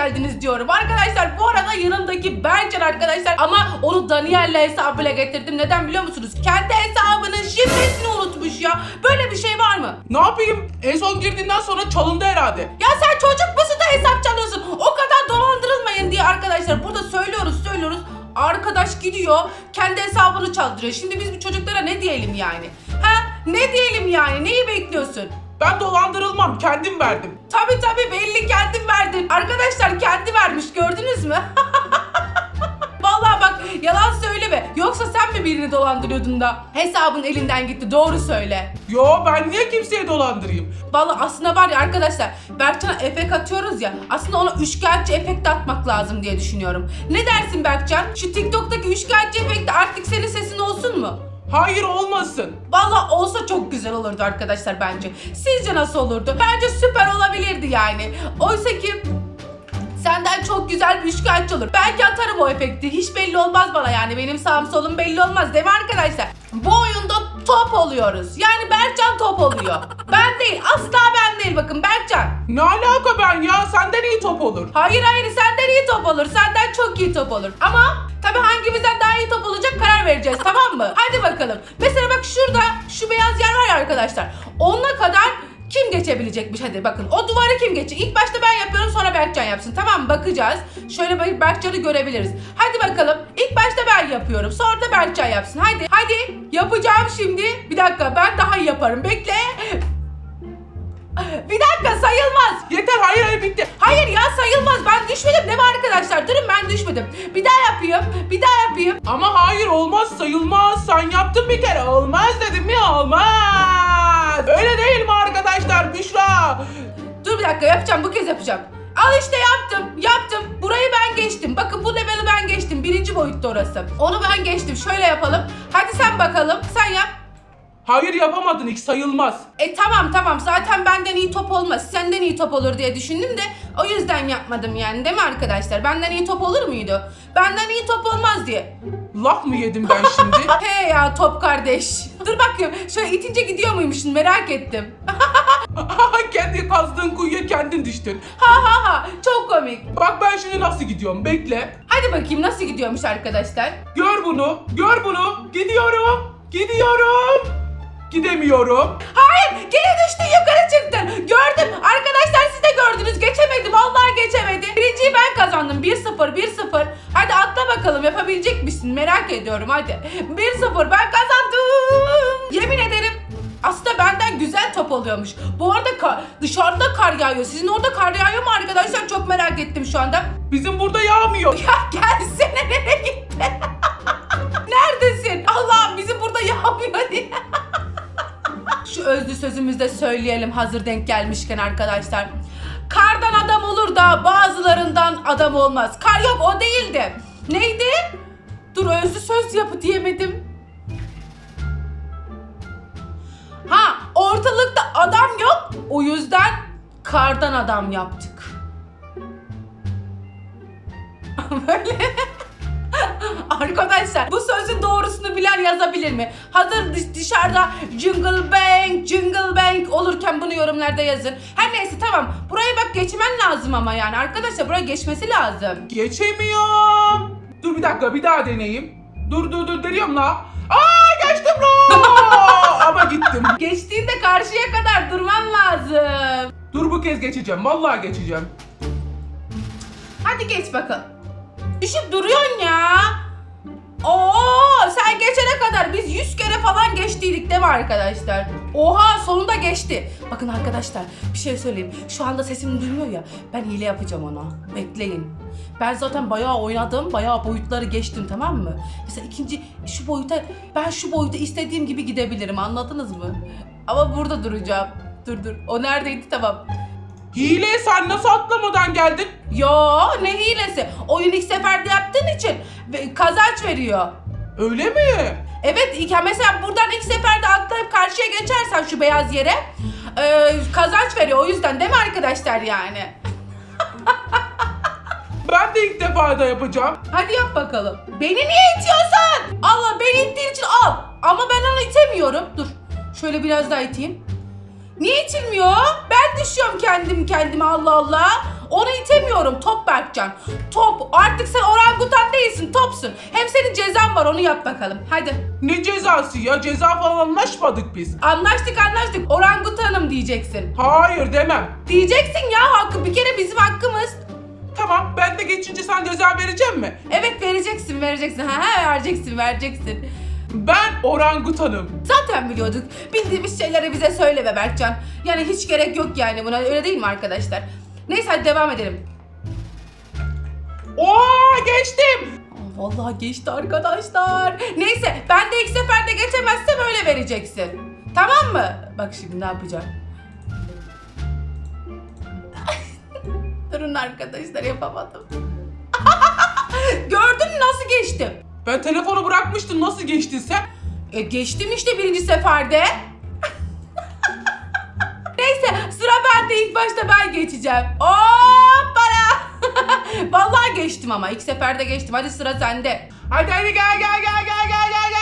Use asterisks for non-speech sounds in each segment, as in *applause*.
geldiniz diyorum. Arkadaşlar bu arada yanımdaki Berçan arkadaşlar ama onu Daniel'le hesabıyla getirdim. Neden biliyor musunuz? Kendi hesabının şifresini unutmuş ya. Böyle bir şey var mı? Ne yapayım? En son girdiğinden sonra çalındı herhalde. Ya sen çocuk musun da hesap çalıyorsun? O kadar dolandırılmayın diye arkadaşlar burada söylüyoruz söylüyoruz. Arkadaş gidiyor kendi hesabını çaldırıyor. Şimdi biz bu çocuklara ne diyelim yani? Ha? Ne diyelim yani? Neyi bekliyorsun? Ben dolandırılmam. Kendim verdim. Tabi tabi belli kendin verdin. Arkadaşlar kendi vermiş gördünüz mü? *laughs* Vallahi bak yalan söyleme. Yoksa sen mi birini dolandırıyordun da hesabın elinden gitti doğru söyle. Yo ben niye kimseyi dolandırayım? Vallahi aslında var ya arkadaşlar Berkcan'a efekt atıyoruz ya aslında ona üçkağıtçı efekt atmak lazım diye düşünüyorum. Ne dersin Berkcan? Şu TikTok'taki üçkağıtçı efekti artık senin sesin olsun mu? Hayır olmasın. Vallahi olsa çok güzel olurdu arkadaşlar bence. Sizce nasıl olurdu? Bence süper olabilirdi yani. Oysa ki senden çok güzel bir üçkağıtçı olur. Belki atarım o efekti. Hiç belli olmaz bana yani. Benim sağım solum belli olmaz değil mi arkadaşlar? Bu oyunda top oluyoruz. Yani Berkcan top oluyor. ben değil. Asla ben değil bakın Berkcan. Ne alaka ben ya? Senden iyi top olur. Hayır hayır senden iyi top olur. Senden çok iyi top olur. Ama tabii hangimizden daha iyi top olacak karar vereceğiz tamam mı? Hadi bakalım. Mesela bak şurada şu beyaz yer var ya arkadaşlar. Onunla kadar kim geçebilecekmiş hadi bakın. O duvarı kim geçecek? İlk başta ben yapıyorum sonra Berkcan yapsın. Tamam? Bakacağız. Şöyle Berkcan'ı görebiliriz. Hadi bakalım. İlk başta ben yapıyorum. Sonra da Berkcan yapsın. Hadi. Hadi. Yapacağım şimdi. Bir dakika ben daha iyi yaparım. Bekle. Bir dakika sayılmaz. Yeter hayır hayır bitti. Hayır ya sayılmaz. Ben düşmedim değil mi arkadaşlar? Durun ben düşmedim. Bir daha yapayım. Bir daha yapayım. Ama hayır olmaz sayılmaz. Sen yaptın bir kere. Olmaz dedim ya olmaz. Öyle değil mi arkadaşlar Büşra? Dur bir dakika yapacağım. Bu kez yapacağım. Al işte yaptım. Yaptım. Burayı ben geçtim. Bakın bu level'i ben geçtim. Birinci boyutta orası. Onu ben geçtim. Şöyle yapalım. Hadi sen bakalım. Sen yap. Hayır yapamadın ilk sayılmaz. E tamam tamam zaten benden iyi top olmaz. Senden iyi top olur diye düşündüm de o yüzden yapmadım yani değil mi arkadaşlar? Benden iyi top olur muydu? Benden iyi top olmaz diye. Laf mı yedim ben şimdi? *laughs* He ya top kardeş. Dur bakayım şöyle itince gidiyor muymuşsun merak ettim. *laughs* Kendi kazdığın kuyuya kendin düştün. Ha ha ha çok komik. Bak ben şimdi nasıl gidiyorum bekle. Hadi bakayım nasıl gidiyormuş arkadaşlar. Gör bunu, gör bunu. Gidiyorum, gidiyorum. Gidemiyorum. Hayır geri düştün yukarı çıktın. Gördüm arkadaşlar siz de gördünüz geçemedi vallahi geçemedi. Birinciyi ben kazandım 1-0 1-0. Hadi atla bakalım yapabilecek misin merak ediyorum hadi. 1-0 ben kazandım. Yemin ederim aslında benden güzel top oluyormuş. Bu arada ka- dışarıda kar yağıyor. Sizin orada kar yağıyor mu arkadaşlar? Çok merak ettim şu anda. Bizim burada yağmıyor. Ya gelsene nereye gitti? *laughs* Neredesin? Allah'ım bizim burada yağmıyor diye. Şu özlü sözümüzde söyleyelim hazır denk gelmişken arkadaşlar. Kardan adam olur da bazılarından adam olmaz. Kar yok o değildi. Neydi? Dur özlü söz yapı diyemedim. Ha ortalıkta adam yok. O yüzden kardan adam yaptık. *laughs* Böyle. *laughs* Arkadaşlar bu sözün doğrusunu bilen yazabilir mi? Hazır dış- dışarıda Jungle Bank, Jungle Bank olurken bunu yorumlarda yazın. Her neyse tamam. Burayı bak geçmen lazım ama yani. Arkadaşlar buraya geçmesi lazım. Geçemiyorum. Dur bir dakika bir daha deneyeyim. Dur dur dur deniyorum la. Aa geçtim la. *laughs* Ama gittim. Geçtiğinde karşıya kadar durman lazım. Dur bu kez geçeceğim. Vallahi geçeceğim. Hadi geç bakalım. Düşüp duruyorsun ya. Oo, sen geçene kadar biz 100 kere falan geçtiydik değil mi arkadaşlar? Oha sonunda geçti. Bakın arkadaşlar bir şey söyleyeyim. Şu anda sesimi duymuyor ya. Ben hile yapacağım ona. Bekleyin. Ben zaten bayağı oynadım. Bayağı boyutları geçtim tamam mı? Mesela ikinci şu boyuta ben şu boyuta istediğim gibi gidebilirim anladınız mı? Ama burada duracağım. Dur dur. O neredeydi tamam. Hile sen nasıl atlamadan geldin? Yo ne hilesi? Oyun ilk seferde yaptığın için kazanç veriyor. Öyle mi? Evet ilk mesela buradan ilk seferde atlayıp karşıya geçersen şu beyaz yere e, kazanç veriyor o yüzden değil mi arkadaşlar yani? *laughs* Ben de ilk defa da yapacağım. Hadi yap bakalım. Beni niye itiyorsun? Allah beni ittiğin için al. Ama ben onu itemiyorum. Dur şöyle biraz daha iteyim. Niye itilmiyor? Ben düşüyorum kendim kendime Allah Allah. Onu itemiyorum. Top Berkcan. Top. Artık sen orangutan değilsin. Topsun. Hem senin cezan var. Onu yap bakalım. Hadi. Ne cezası ya? Ceza falan anlaşmadık biz. Anlaştık anlaştık. Orangutanım diyeceksin. Hayır demem. Diyeceksin ya hakkı. Bir kere bizim hakkımız. Tamam ben de geçince sen ceza verecek mi? Evet vereceksin vereceksin. Ha, ha vereceksin vereceksin. Ben orangutanım. Zaten biliyorduk. Bildiğimiz şeyleri bize söyleme Berkcan. Yani hiç gerek yok yani buna. Öyle değil mi arkadaşlar? Neyse hadi devam edelim. Oha geçtim. Aa, Vallahi geçti arkadaşlar. Neyse ben de ilk seferde geçemezsem öyle vereceksin. Tamam mı? Bak şimdi ne yapacağım. *laughs* Durun arkadaşlar yapamadım. *laughs* Gördün mü nasıl geçtim? Ben telefonu bırakmıştım. Nasıl geçtin sen? E geçtim işte birinci seferde. *laughs* Neyse sıra bende ilk başta ben geçeceğim. Hoppala. *laughs* Vallahi geçtim ama ilk seferde geçtim. Hadi sıra sende. Hadi hadi gel gel gel gel gel gel gel.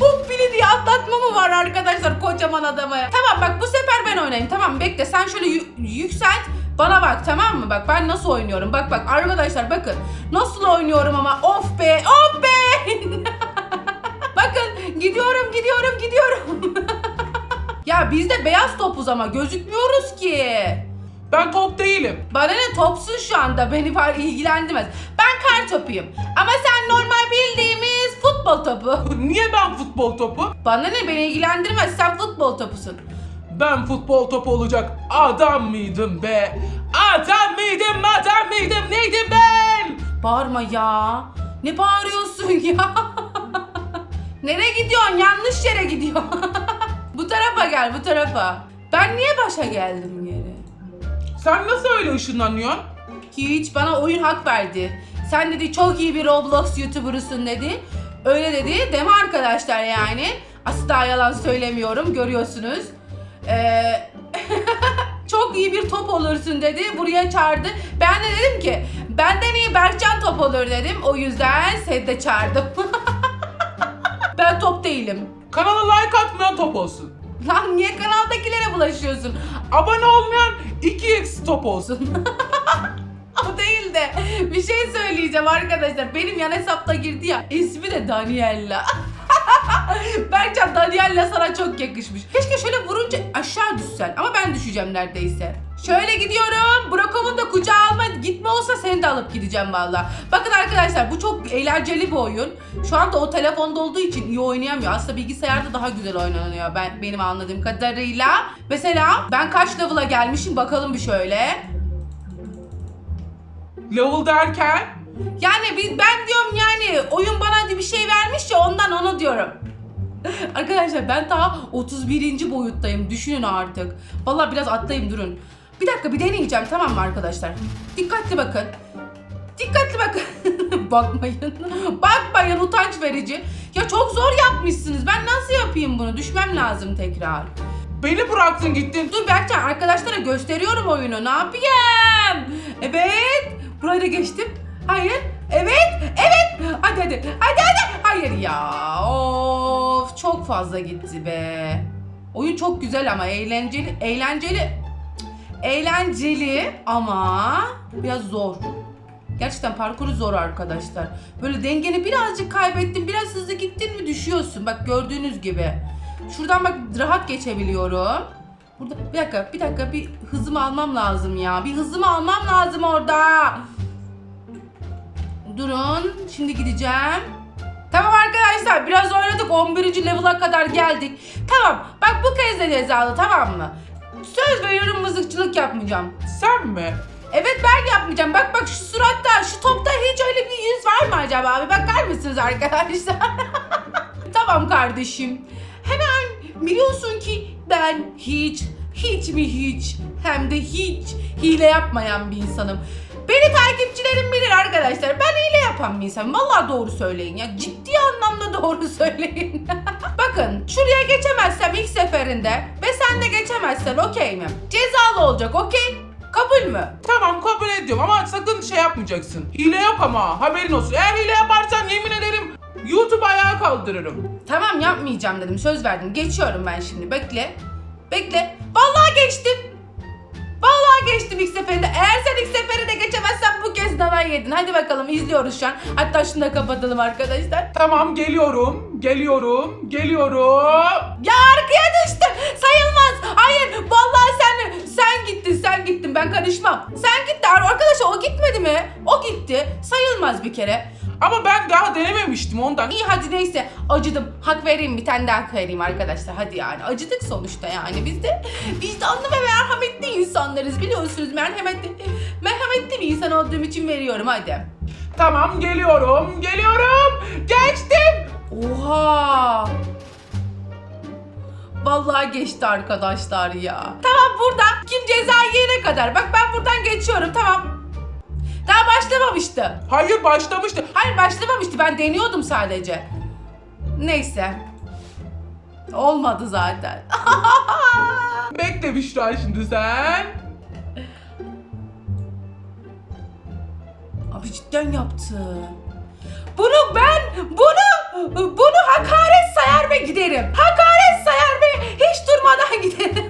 Hoppili *laughs* diye atlatma mı var arkadaşlar kocaman adamı? Tamam bak bu sefer ben oynayayım. Tamam bekle sen şöyle yükselt bana bak tamam mı? Bak ben nasıl oynuyorum bak bak arkadaşlar bakın nasıl oynuyorum ama of be of be. *laughs* bakın gidiyorum gidiyorum gidiyorum. *laughs* ya biz de beyaz topuz ama gözükmüyoruz ki. Ben top değilim. Bana ne topsun şu anda beni var ilgilendirmez. Ben kar topuyum. Ama sen normal bildiğimiz futbol topu. Niye ben futbol topu? Bana ne beni ilgilendirmez sen futbol topusun. Ben futbol topu olacak adam mıydım be? Adam mıydım adam mıydım neydim ben? Bağırma ya. Ne bağırıyorsun *laughs* ya? Nereye gidiyorsun? Yanlış yere gidiyorsun. *laughs* bu tarafa gel bu tarafa. Ben niye başa geldim geri? Sen nasıl öyle ışınlanıyorsun? Hiç bana oyun hak verdi. Sen dedi çok iyi bir Roblox YouTuber'ısın dedi. Öyle dedi. Mi arkadaşlar yani? Asla yalan söylemiyorum. Görüyorsunuz. Ee, *laughs* çok iyi bir top olursun dedi. Buraya çağırdı. Ben de dedim ki benden iyi Berkcan top olur dedim. O yüzden seni de çağırdım. *laughs* ben top değilim. Kanala like atmayan top olsun. Lan niye kanaldakilere bulaşıyorsun? Abone olmayan 2x top olsun. *laughs* O değil de bir şey söyleyeceğim arkadaşlar. Benim yan hesapta girdi ya. İsmi de Daniella. *laughs* Berkcan Daniella sana çok yakışmış. Keşke şöyle vurunca aşağı düşsen. Ama ben düşeceğim neredeyse. Şöyle gidiyorum. Brokov'un da kucağa alma gitme olsa seni de alıp gideceğim valla. Bakın arkadaşlar bu çok eğlenceli bir oyun. Şu anda o telefonda olduğu için iyi oynayamıyor. Aslında bilgisayarda daha güzel oynanıyor ben benim anladığım kadarıyla. Mesela ben kaç level'a gelmişim bakalım bir şöyle. Level derken Yani ben diyorum yani oyun bana bir şey vermiş ya ondan onu diyorum. *laughs* Arkadaşlar ben daha 31. boyuttayım. Düşünün artık. Vallahi biraz atlayayım durun. Bir dakika bir deneyeceğim tamam mı arkadaşlar? Dikkatli bakın. Dikkatli bakın. *laughs* Bakmayın. Bakmayın utanç verici. Ya çok zor yapmışsınız. Ben nasıl yapayım bunu? Düşmem lazım tekrar. beni bıraktın gittin. Dur Berkcan arkadaşlara gösteriyorum oyunu. Ne yapayım? Evet. Burayı da geçtim. Hayır. Evet. Evet. Hadi hadi. Hadi hadi. Hayır ya. Of çok fazla gitti be. Oyun çok güzel ama eğlenceli. Eğlenceli. Eğlenceli ama biraz zor. Gerçekten parkuru zor arkadaşlar. Böyle dengeni birazcık kaybettin, biraz hızlı gittin mi düşüyorsun. Bak gördüğünüz gibi. Şuradan bak rahat geçebiliyorum. Burada bir dakika, bir dakika bir hızımı almam lazım ya. Bir hızımı almam lazım orada. Durun, şimdi gideceğim. Tamam arkadaşlar biraz oynadık 11. level'a kadar geldik. Tamam bak bu kez de cezalı tamam mı? Söz veriyorum mızıkçılık yapmayacağım. Sen mi? Evet ben yapmayacağım. Bak bak şu suratta, şu topta hiç öyle bir yüz var mı acaba? Bir bakar mısınız arkadaşlar? *laughs* tamam kardeşim. Hemen biliyorsun ki ben hiç, hiç mi hiç, hem de hiç hile yapmayan bir insanım. Beni takipçilerim bilir arkadaşlar. Ben hile yapan bir insanım. Vallahi doğru söyleyin ya. Ciddi anlamda doğru söyleyin. *laughs* Bakın şuraya geçemezsem ilk seferinde ve sen de geçemezsen okey mi? Cezalı olacak okey? Kabul mü? Tamam kabul ediyorum ama sakın şey yapmayacaksın. Hile yap ama haberin olsun. Eğer hile yaparsan yemin ederim YouTube ayağa kaldırırım. Tamam yapmayacağım dedim. Söz verdim. Geçiyorum ben şimdi. Bekle. Bekle. Vallahi geçtim. Vallahi geçtim ilk seferinde. Eğer sen ilk seferi de geçemezsen bu kez nana yedin. Hadi bakalım izliyoruz şu an. Hatta şunu da kapatalım arkadaşlar. Tamam geliyorum. Geliyorum. Geliyorum. Ya arkaya düştün. Sayılmaz. Hayır. Vallahi sen sen gittin. Sen gittin. Ben karışmam. Sen gitti. Arkadaşlar o gitmedi mi? O gitti. Sayılmaz bir kere. Ama ben daha denememiştim ondan. İyi hadi neyse acıdım. Hak vereyim bir tane daha hak vereyim arkadaşlar. Hadi yani acıdık sonuçta yani. Biz de vicdanlı ve merhametli insanlarız biliyorsunuz. Merhametli, merhametli bir insan olduğum için veriyorum hadi. Tamam geliyorum. Geliyorum. Geçtim. Oha! Vallahi geçti arkadaşlar ya. Tamam burada kim ceza yiyene kadar. Bak ben buradan geçiyorum tamam. Daha başlamamıştı. Hayır başlamıştı. Hayır başlamamıştı ben deniyordum sadece. Neyse. Olmadı zaten. *laughs* Bekle Büşra şimdi sen. Abi cidden yaptı. Bunu ben, bunu, bunu hakaret sayar ve giderim. Hakaret sayar ve hiç durmadan *laughs* giderim.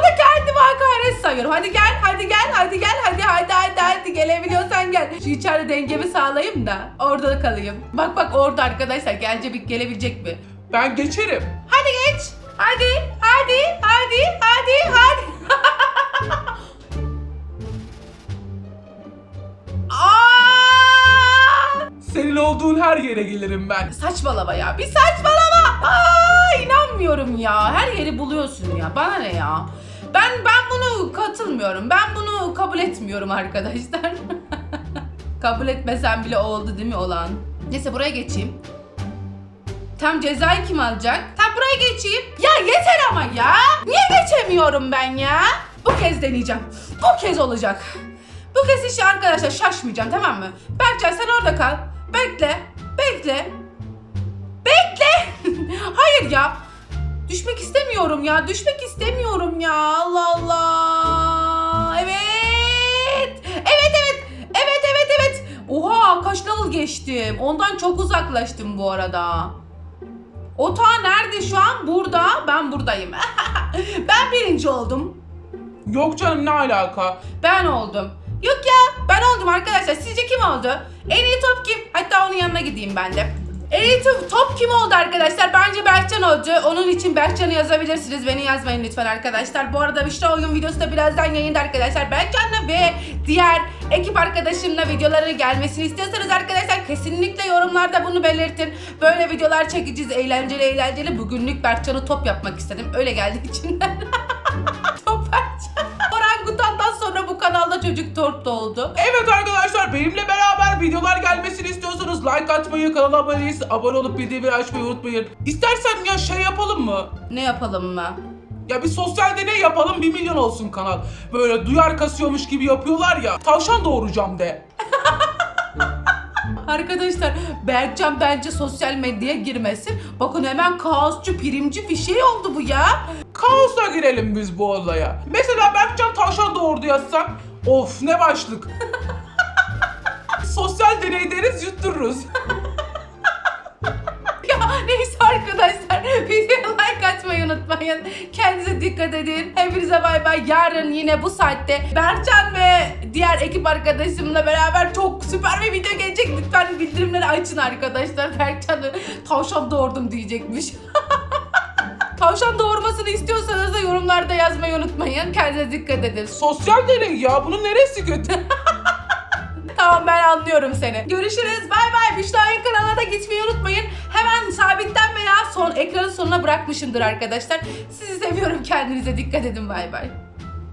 Bunu kendime hakaret sayıyorum. Hadi gel, hadi gel, hadi gel, hadi hadi hadi hadi gelebiliyorsan gel. Şu içeride dengemi sağlayayım da orada kalayım. Bak bak orada arkadaşlar gelecek gelebilecek mi? Ben geçerim. Hadi geç. Hadi, hadi, hadi, hadi, hadi. *laughs* Senin olduğun her yere gelirim ben. Saçmalama ya. Bir saçmalama. Aa, inanmıyorum ya. Her yeri buluyorsun ya. Bana ne ya? Ben ben bunu katılmıyorum. Ben bunu kabul etmiyorum arkadaşlar. *laughs* kabul etmesem bile oldu değil mi olan? Neyse buraya geçeyim. Tam cezayı kim alacak? Tam buraya geçeyim. Ya yeter ama ya. Niye geçemiyorum ben ya? Bu kez deneyeceğim. Bu kez olacak. Bu kez hiç arkadaşlar şaşmayacağım tamam mı? Berkcan sen orada kal. Bekle. Bekle. Bekle. *laughs* Hayır ya. Düşmek istemiyorum ya. Düşmek istemiyorum ya. Allah Allah. Evet. Evet evet. Evet evet evet. Oha kaç level geçtim. Ondan çok uzaklaştım bu arada. Ota nerede şu an? Burada. Ben buradayım. *laughs* ben birinci oldum. Yok canım ne alaka? Ben oldum. Yok ya ben oldum arkadaşlar. Sizce kim oldu? En iyi top kim? Hatta onun yanına gideyim ben de. İyi top, kim oldu arkadaşlar? Bence Berkcan oldu. Onun için Berkcan'ı yazabilirsiniz. Beni yazmayın lütfen arkadaşlar. Bu arada işte oyun videosu da birazdan yayında arkadaşlar. Berkcan'la ve diğer ekip arkadaşımla videoları gelmesini istiyorsanız arkadaşlar kesinlikle yorumlarda bunu belirtin. Böyle videolar çekeceğiz. Eğlenceli eğlenceli. Bugünlük Berkcan'ı top yapmak istedim. Öyle geldi içimden. *laughs* top Berkcan. Kanalda çocuk torp da oldu. Evet arkadaşlar benimle beraber videolar gelmesini istiyorsanız like atmayı, kanala abone değilseniz abone olup bildirimleri açmayı unutmayın. İstersen ya şey yapalım mı? Ne yapalım mı? Ya bir sosyal deney yapalım 1 milyon olsun kanal. Böyle duyar kasıyormuş gibi yapıyorlar ya. Tavşan doğuracağım de. *laughs* Arkadaşlar Berkcan bence sosyal medyaya girmesin. Bakın hemen kaosçu, primci bir şey oldu bu ya. Kaosa girelim biz bu olaya. Mesela Berkcan tavşan doğurdu yazsak. Of ne başlık. *laughs* sosyal deney deriz yuttururuz. Arkadaşlar videoya like atmayı unutmayın. Kendinize dikkat edin. Hepinize bay bay. Yarın yine bu saatte Berkcan ve diğer ekip arkadaşımla beraber çok süper bir video gelecek. Lütfen bildirimleri açın arkadaşlar. Berkcan tavşan doğurdum diyecekmiş. *laughs* tavşan doğurmasını istiyorsanız da yorumlarda yazmayı unutmayın. Kendinize dikkat edin. Sosyal deney ya bunun neresi kötü? *laughs* Tamam ben anlıyorum seni. Görüşürüz. Bay bay. Büşra'nın kanalına da gitmeyi unutmayın. Hemen sabitten veya son ekranın sonuna bırakmışımdır arkadaşlar. Sizi seviyorum. Kendinize dikkat edin. Bay bay.